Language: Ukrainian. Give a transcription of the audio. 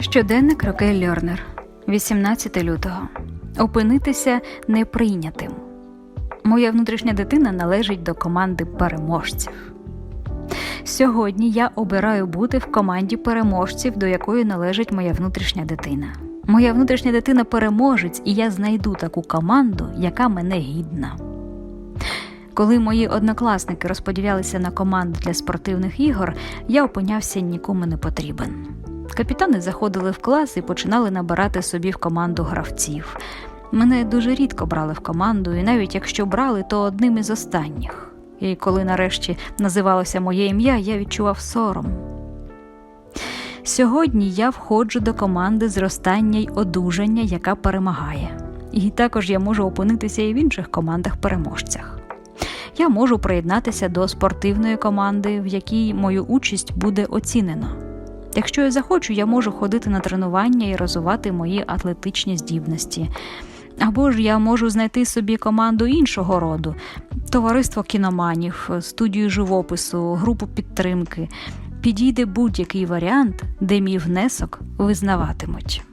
Щоденник Рокель Льорнер, 18 лютого. Опинитися неприйнятим. Моя внутрішня дитина належить до команди переможців. Сьогодні я обираю бути в команді переможців, до якої належить моя внутрішня дитина. Моя внутрішня дитина переможець, і я знайду таку команду, яка мене гідна. Коли мої однокласники розподілялися на команди для спортивних ігор, я опинявся нікому не потрібен. Капітани заходили в клас і починали набирати собі в команду гравців. Мене дуже рідко брали в команду, і навіть якщо брали, то одним із останніх. І коли нарешті називалося моє ім'я, я відчував сором. Сьогодні я входжу до команди зростання й одужання, яка перемагає. І також я можу опинитися і в інших командах-переможцях. Я можу приєднатися до спортивної команди, в якій мою участь буде оцінено. Якщо я захочу, я можу ходити на тренування і розвивати мої атлетичні здібності. Або ж я можу знайти собі команду іншого роду, товариство кіноманів, студію живопису, групу підтримки. Підійде будь-який варіант, де мій внесок визнаватимуть.